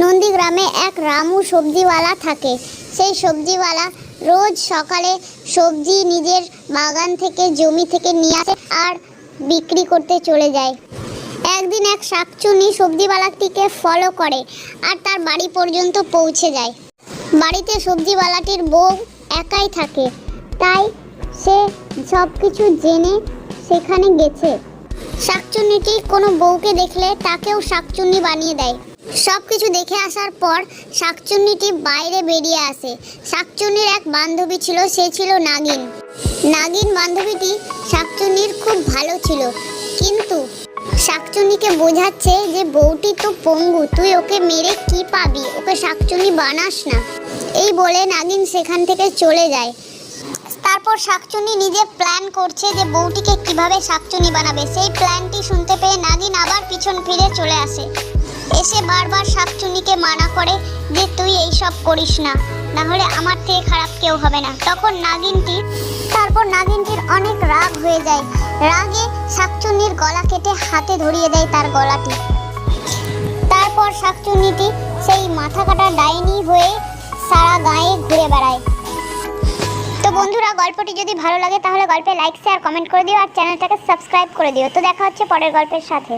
নন্দীগ্রামে এক রামু সবজিওয়ালা থাকে। সেই সবজিওয়ালা রোজ সকালে সবজি নিজের বাগান থেকে, জমি থেকে নিয়ে আসে আর বিক্রি করতে চলে যায়। একদিন এক শাকচুনি সবজিওয়ালাটিকে ফলো করে আর তার বাড়ি পর্যন্ত পৌঁছে যায়। বাড়িতে সবজিওয়ালাটির বউ একাই থাকে। তাই সে সব কিছু জেনে সেখানে গেছে। শাকচুন্নিটি কোনো বউকে দেখলে তাকেও শাকচুন্নি বানিয়ে দেয়। সব কিছু দেখে আসার পর শাকচুন্নিটি বাইরে বেরিয়ে আসে। শাকচুন্নির এক বান্ধবী ছিল, সে ছিল নাগিন। নাগিন বান্ধবীটি শাকচুন্নির খুব ভালো ছিল, কিন্তু শাকচুন্নিকে বোঝাচ্ছে যে বউটি তো পঙ্গু, তুই ওকে মেরে কি পাবি? ওকে শাকচুন্নি বানাস না। এই বলে নাগিন সেখান থেকে চলে যায়। তারপর শাকচুনি নিজে প্ল্যান করছে যে বউটিকে কীভাবে শাকচুনি বানাবে। সেই প্ল্যানটি শুনতে পেয়ে নাগিন আবার পিছন ফিরে চলে আসে। এসে বারবার শাকচুনিকে মানা করে যে তুই এইসব করিস না না হলে আমার থেকে খারাপ কেউ হবে না। তখন নাগিনটি, তারপর নাগিনটির অনেক রাগ হয়ে যায়। রাগে শাকচুন্নির গলা কেটে হাতে ধরিয়ে দেয় তার গলাটি। তারপর শাকচুন্নিটি সেই মাথা কাটা ডাইনি হয়ে সারা গায়ে ঘুরে বেড়ায়। তো বন্ধুরা, গল্পটি যদি ভালো লাগে তাহলে গল্পে লাইক শেয়ার কমেন্ট করে দিও আর চ্যানেলটাকে সাবস্ক্রাইব করে দিও। তো দেখা হচ্ছে পরের গল্পের সাথে।